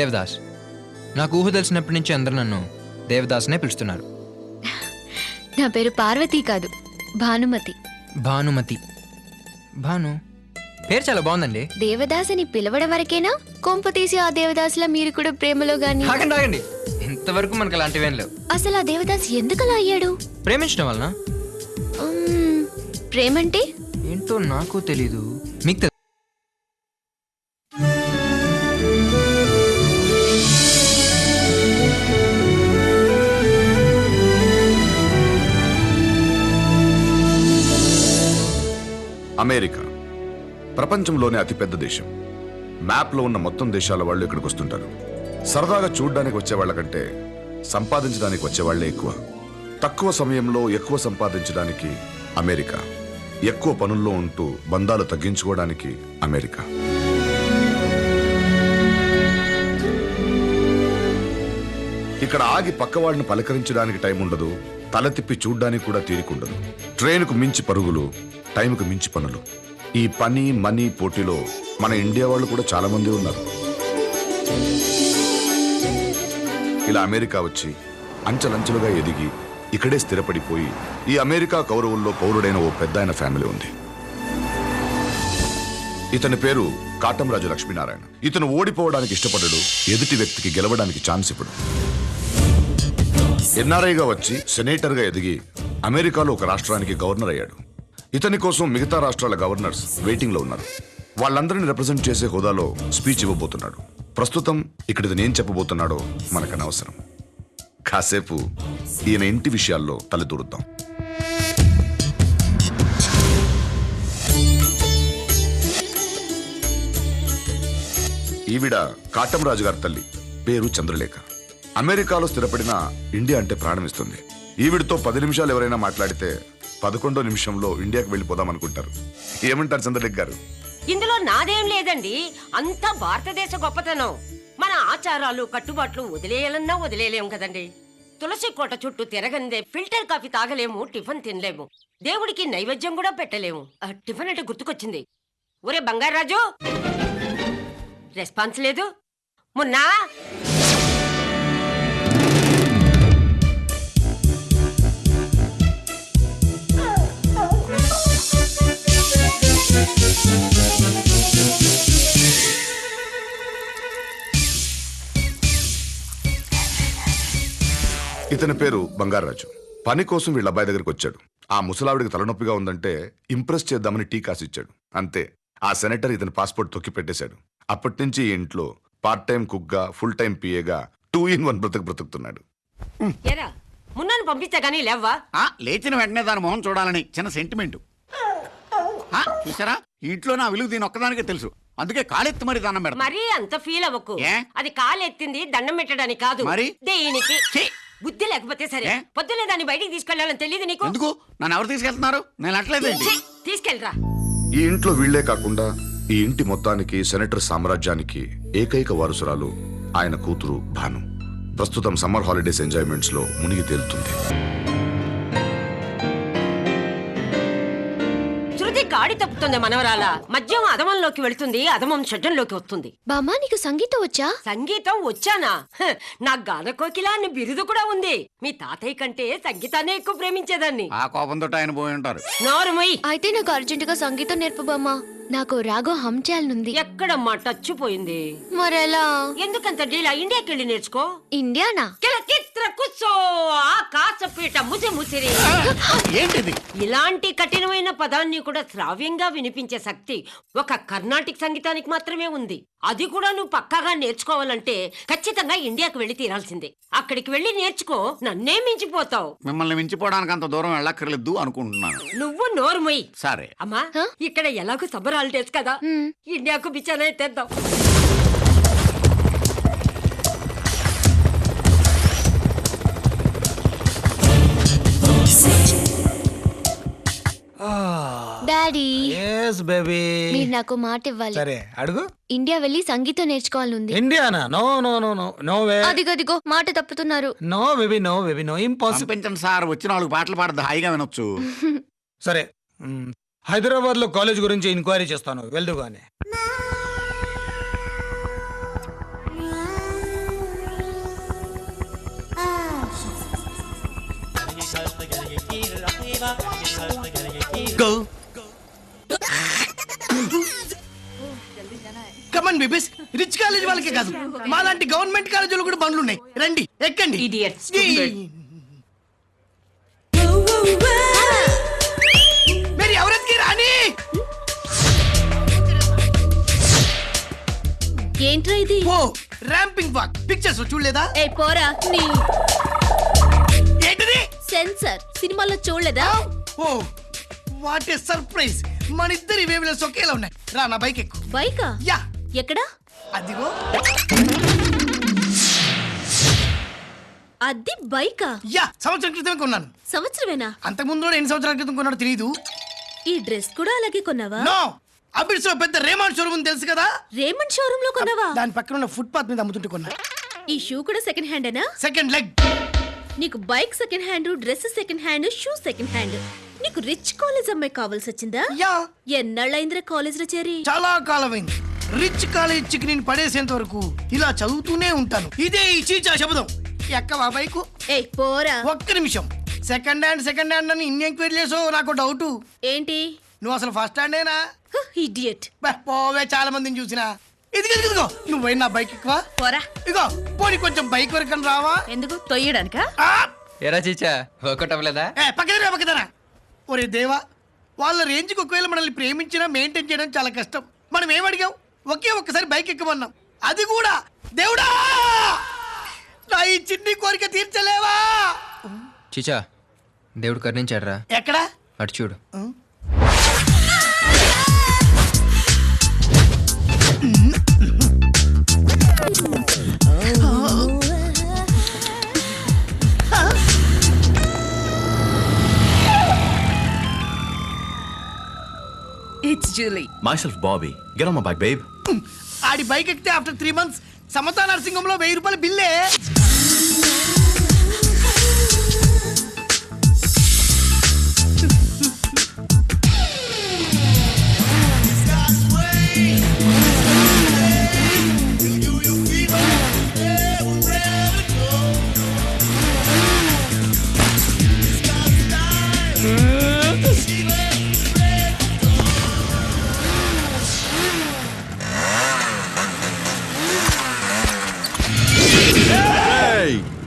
దేవదాస్. నాకు ఊహ తెలిసినప్పటి నుంచి అందరూ నన్ను దేవదాస్నే పిలుస్తున్నారు. నా పేరు పార్వతి కాదు భానుమతి. భానుమతి. భాను పేరు చాలా బాగుందండి. దేవదాస్ అని పిలవడం వరకేనా? కొంప తీసి ఆ దేవదాసులా మీరు కూడా ప్రేమలో గాని ఆగండి ఆగండి. ఇంతవరకు మనకు అలాంటివేం లేవు. అసలు ఆ దేవదాస్ ఎందుకలా అయ్యాడు? ప్రేమించడం వలన? ఉమ్, ప్రేమంటే? ఏంటో నాకు తెలీదు. మీకు ప్రపంచంలోనే అతిపెద్ద దేశం. మ్యాప్లో ఉన్న మొత్తం దేశాల వాళ్ళు ఇక్కడికి వస్తుంటారు. సరదాగా చూడ్డానికి వచ్చే వాళ్ళకంటే సంపాదించడానికి వచ్చే వాళ్ళే ఎక్కువ. తక్కువ సమయంలో ఎక్కువ సంపాదించడానికి అమెరికా. ఎక్కువ పనుల్లో ఉంటూ బంధాలు తగ్గించుకోవడానికి అమెరికా. ఇక్కడ ఆగి పక్కవాడిని పలకరించడానికి టైం ఉండదు. తల తిప్పి చూడ్డానికి కూడా తీరికుండదు ట్రైన్కు మించి పరుగులు టైంకు మించి పనులు. ఈ పని మనీ పోటీలో మన ఇండియా వాళ్ళు కూడా చాలా మంది ఉన్నారు. ఇలా అమెరికా వచ్చి అంచెలంచెలుగా ఎదిగి ఇక్కడే స్థిరపడిపోయి ఈ అమెరికా కౌరవుల్లో పౌరుడైన ఓ పెద్ద ఫ్యామిలీ ఉంది. ఇతని పేరు కాటంరాజు లక్ష్మీనారాయణ. ఇతను ఓడిపోవడానికి ఇష్టపడడు ఎదుటి వ్యక్తికి గెలవడానికి ఛాన్స్ ఇప్పుడు ఎన్ఆర్ఐగా వచ్చి సెనేటర్గా ఎదిగి అమెరికాలో ఒక రాష్ట్రానికి గవర్నర్ అయ్యాడు. ఇతని కోసం మిగతా రాష్ట్రాల గవర్నర్స్ వెయిటింగ్లో ఉన్నారు. వాళ్ళందరిని రిప్రజెంట్ చేసే హోదాలో స్పీచ్ ఇవ్వబోతున్నాడు. ప్రస్తుతం ఇక్కడ ఇతను ఏం చెప్పబోతున్నాడో మనకు అనవసరం కాసేపు ఈయన ఇంటి విషయాల్లో తలదూరుద్దాం. ఈవిడ కాటంరాజు గారి తల్లి పేరు చంద్రలేఖ. అమెరికాలో స్థిరపడిన ఇండియా అంటే ప్రాణం ఇస్తుంది. ఈవిడతో పది నిమిషాలు ఎవరైనా మాట్లాడితే పదకొండో నిమిషంలో ఇండియాకి వెళ్ళిపోదాం అనుకుంటారు. ఏమంటారు చంద్రలేఖ గారు? ఇందులో నాదేం లేదండి. అంతా భారతదేశ గొప్పతనం. మన ఆచారాలు కట్టుబాట్లు వదిలేయాలన్నా వదిలేయలేం కదండి. తులసి కోట చుట్టూ తిరగందే ఫిల్టర్ కాఫీ తాగలేము టిఫిన్ తినలేము. దేవుడికి నైవేద్యం కూడా పెట్టలేము. టిఫిన్ అంటే గుర్తుకొచ్చింది. ఒరే బంగారాజు రెస్పాన్స్ లేదు. మొన్నా! ఇతని పేరు బంగారాజు పని కోసం వీళ్ళ అబ్బాయి దగ్గరికి వచ్చాడు. ఆ ముసలావిడికి తలనొప్పిగా ఉందంటే ఇంప్రెస్ చేద్దామని టీ కాసి ఇచ్చాడు అంతే. ఆ సెనేటర్ ఇతని పాస్పోర్ట్ తొక్కి పెట్టేశాడు. అప్పటి నుంచి ఈ ఇంట్లో పార్ట్ టైం కుక్గా ఫుల్ టైం పిఏగా టూ ఇన్ వన్ బ్రతుకు బ్రతుకుతున్నాడు. ఎరా మున్నాను పంపిస్తే గానీ లేవ్వా? ఆ, లేచిన వెంటనే దాని మొహం చూడాలని చిన్న సెంటిమెంట్ చూసారా ఇంట్లో నా విలువ దీని ఒక్కదానికే తెలుసు. అందుకే కాలెత్తి మరి దానం పెడతా. మరీ అంత ఫీల్ అవ్వకు. ఏ? అది కాలెత్తింది దండం పెట్టడానికి కాదు. మరి? దేనికి? ఛీ! బుద్ధి లేకపోతే సరే. ఏ? పొద్దున్నే దాన్ని బయటికి తీసుకెళ్ళాలని తెలియదు నీకు? ఎందుకు? నన్ను ఎవరు తీసుకెళ్తున్నారు? నేను అట్లేదేంటి ఛీ! తీసుకెళ్ళరా. ఈ ఇంట్లో వీళ్ళే కాకుండా ఈ ఇంటి మొత్తానికి సెనేటర్ సామ్రాజ్యానికి ఏకైక వారసురాలు ఆయన కూతురు భాను. ప్రస్తుతం సమ్మర్ హాలిడేస్ ఎంజాయ్మెంట్స్లో మునిగి తేలుతుంది. గాడి తప్పుతుంది మనవరాల. మద్యం అధమంలోకి వెళ్తుంది అధమం షడ్డంలోకి వస్తుంది. బామ్మా నీకు సంగీతం వచ్చా? సంగీతం వచ్చానా? హ, నా గాన కోకిల అని బిరుదు కూడా ఉంది. మీ తాతయ్య కంటే సంగీతాన్ని ఎక్కువ ప్రేమించేదాన్ని. ఆ కోపంతో ఆయన పోయి ఉంటారు. నోరుమొయ్ అయితే నాకు అర్జెంటుగా సంగీతం నేర్పు బామ్మా. నాకు రాగం హమ్ చేయాలనుంది. ఎక్కడమ్మా టచ్ పోయింది మరెలా? ఎందుకంత డీలా? ఇండియాకి వెళ్ళి నేర్చుకో. ఇండియానా? ముసి ముసిరి. ఏంటిది? ఇలాంటి కఠినమైన పదాన్ని కూడా శ్రావ్యంగా వినిపించే శక్తి ఒక కర్ణాటిక్ సంగీతానికి మాత్రమే ఉంది. అది కూడా నువ్వు పక్కాగా నేర్చుకోవాలంటే ఖచ్చితంగా ఇండియాకి వెళ్ళి తీరాల్సిందే. అక్కడికి వెళ్ళి నేర్చుకో నన్నే మించిపోతావు. మిమ్మల్ని మించిపోవడానికి అంత దూరం వెళ్ళక్కర్లేదు అనుకుంటున్నాను. నువ్వు నోరుమొయ్ సరే. అమ్మా? ఇక్కడ ఎలాగో సమ్మర్ హాలిడేస్ కదా. ఇండియాకు బిచ్చాన తెద్దాం Ah. డాడీ yes బేబీ మీరు నాకు మాట ఇవ్వాలి. సరే అడుగు. ఇండియా వెళ్ళి సంగీతం నేర్చుకోవాలనుంది Indiana? No no no no no way అదిగో అదిగో మాట తప్పుతున్నారు. No baby no baby no impossible పంపించండి సార్ వచ్చిన వాళ్ళకి పాటలు పాడద్దు హాయిగా వినొచ్చు. సరే హైదరాబాద్లో కాలేజ్ గురించి ఎంక్వైరీ చేస్తాను వెళ్దు గానీ. Bye. Go. Come on babies rich college వాళ్ళకే కాదు. మాలాంటి గవర్నమెంట్ కాలేజీలు కూడా బండ్లు ఉన్నాయి. రండి ఎక్కండి. మరి ఎవరెత్తికి రాని? ఏంట్రా ఇది? ఓ ర్యాంపింగ్ వాక్ పిక్చర్స్ చూడలేదా? ఏ పోరా. నీ ఏంటిది? సెన్సర్. సినిమాలో చూడలేదా? Oh what a surprise. మన ఇద్దరి వేవ్లెస్ ఒకేలా ఉన్నాయి. రా నా బైక్ ఎక్కు. బైకా? యా. ఎక్కడా? అదిగో. అది బైకా? యా సంవత్సరం క్రితమే కొన్నాను. సంవత్సరమేనా? అంతకుముందు కూడా ఎన్ని సంవత్సరాల క్రితం కొన్నాడో తెలియదు ఈ డ్రెస్ కూడా అలాగే కొన్నావా? నో. అబిడ్స్లో పెద్ద రేమాన్ షోరూమ్ ఉంది తెలుసు కదా? రేమండ్ షోరూమ్లో కొన్నావా దాని పక్కన ఉన్న ఫుట్పాత్ మీద అమ్ముతుంటే కొన్నా. ఈ షూ కూడా సెకండ్ హ్యాండేనా సెకండ్ లెగ్ నీకు bike second hand dress second hand shoe second hand నీకు రిచ్ కాలేజ్ అమ్మాయి కావాల్సి వచ్చిందా? యా. ఎన్నాళ్ళైందిరా కాలేజ్లో చేరి? చాలా కాలమైంది. రిచ్ కాలేజ్ చిక్ నేను పడేసేంత వరకు ఇలా చదువుతూనే ఉంటాను. ఇదే ఈ చీచా శబ్దం. ఎక్కవా బైకు ఏ పోరా. ఒక్క నిమిషం. సెకండ్ హ్యాండ్ సెకండ్ హ్యాండ్ అని ఇన్ని ఎంక్వైరీ చేసావు నాకు డౌట్ ఏంటి? నువ్వు అసలు ఫస్ట్ హ్యాండేనా ఇడియట్ బా, పోవే చాలా మందిని చూసినా. ఇదిగో ఇదిగో, ఇదిగో. నువ్వు నా బైక్ ఎక్కువ? పోరా. ఇగో పోనీ కొంచెం బైక్ వరకు రావా? ఎందుకు? తొయ్యడానికా! ఎరా చీచా? ఏ పక్కదరా పక్కదరా ఒరే దేవా వాళ్ళ రేంజ్కి ఒకవేళ మనల్ని ప్రేమించినా మెయింటైన్ చేయడం చాలా కష్టం. మనం ఏం అడిగాం? ఒకే ఒక్కసారి బైక్ ఎక్కమన్నాం. అది కూడా దేవుడా! నా ఈ చిన్ని కోరిక తీర్చలేవా? చీచా దేవుడు కరుణించాడురా. ఎక్కడా? అటు చూడు. Julie Myself, Bobby. Get on my bike, babe. ఆడి బైక్ ఎక్కితే ఆఫ్టర్ త్రీ మంత్స్ సమతా నరసింహంలో వెయ్యి రూపాయల బిల్లే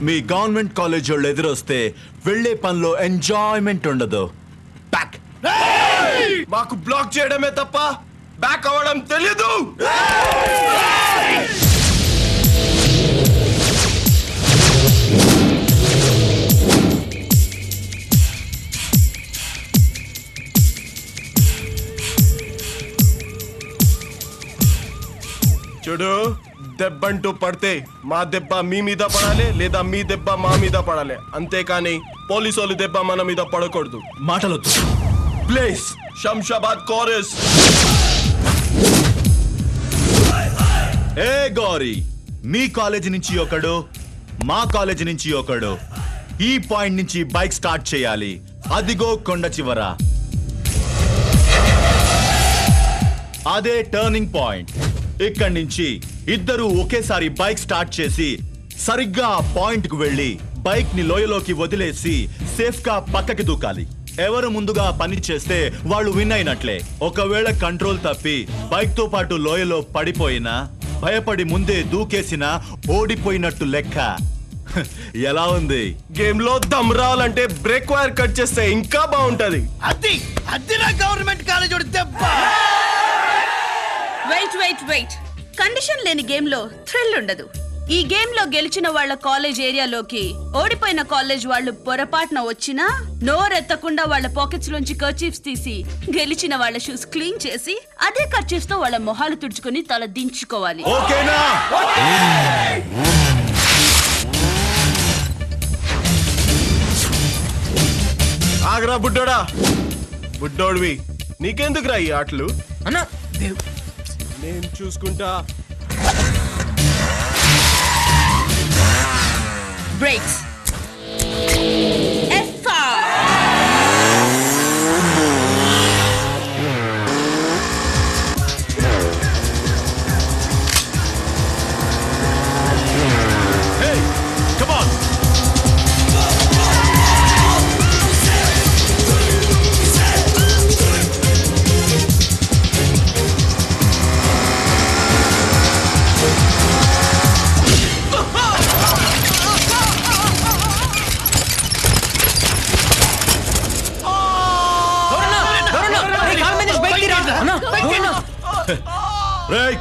మీ గవర్నమెంట్ కాలేజ్ వాళ్ళు ఎదురొస్తే వెళ్ళే పనిలో ఎంజాయ్మెంట్ ఉండదు. బ్యాక్ మాకు బ్లాక్ చేయడమే తప్ప బ్యాక్ అవ్వడం తెలీదు. చూడు దెబ్బంటూ పడితే మా దెబ్బ మీ మీద పడాలి లేదా మీ దెబ్బ మా మీద పడాలి. అంతేకాని పోలీసు వాళ్ళు దెబ్బ మన మీద పడకూడదు. మాటలొద్దు. ప్లేస్ శంషాబాద్ కోరస్ ఏ గౌరీ మీ కాలేజ్ నుంచి ఒకడు మా కాలేజ్ నుంచి ఒకడు ఈ పాయింట్ నుంచి బైక్ స్టార్ట్ చేయాలి. అదిగో కొండ చివర. అదే టర్నింగ్ పాయింట్. ఇక్కడి నుంచి ఇద్దరు ఒకేసారి బైక్ స్టార్ట్ చేసి సరిగ్గా ఆ పాయింట్కు వెళ్ళి బైక్ని లోయలోకి వదిలేసి సేఫ్గా పక్కకి దూకాలి. ఎవరు ముందుగా పని చేస్తే వాళ్ళు విన్ అయినట్లే. ఒకవేళ కంట్రోల్ తప్పి బైక్తో పాటు లోయలో పడిపోయినా భయపడి ముందే దూకేసినా ఓడిపోయినట్టు లెక్క. ఎలా ఉంది? గేమ్లో దమ్ రావాలంటే బ్రేక్ వైర్ కట్ చేస్తే ఇంకా బాగుంటది. అది అది నా గవర్నమెంట్ కాలేజ్ వెయిట్ కండిషన్ లేని గేమ్లో థ్రిల్ ఉండదు. ఈ గేమ్లో గెలిచిన వాళ్ళ కాలేజ్ ఏరియాలోకి ఓడిపోయిన కాలేజ్ వాళ్ళు పొరపాటున వచ్చినా నోరెత్తకుండా వాళ్ళ పాకెట్స్ లోంచి కర్చీఫ్స్ తీసి గెలిచిన వాళ్ళ షూస్ క్లీన్ చేసి అదే కర్చీఫ్స్తో వాళ్ళ మొహాలు తుడుచుకొని తల దించుకోవాలి. ఓకేనా? ఆగరా బుడ్డోడా. బుడ్డోడివి. నీకెందుకురా ఈ ఆటలు? అన్నా నేను చూసుకుంటా. బ్రేక్స్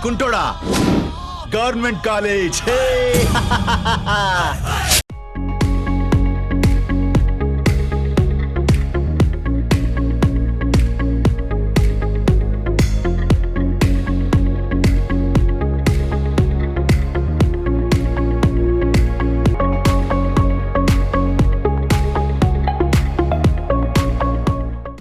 కుంటోడా గవర్నమెంట్ కాలేజ్ హే!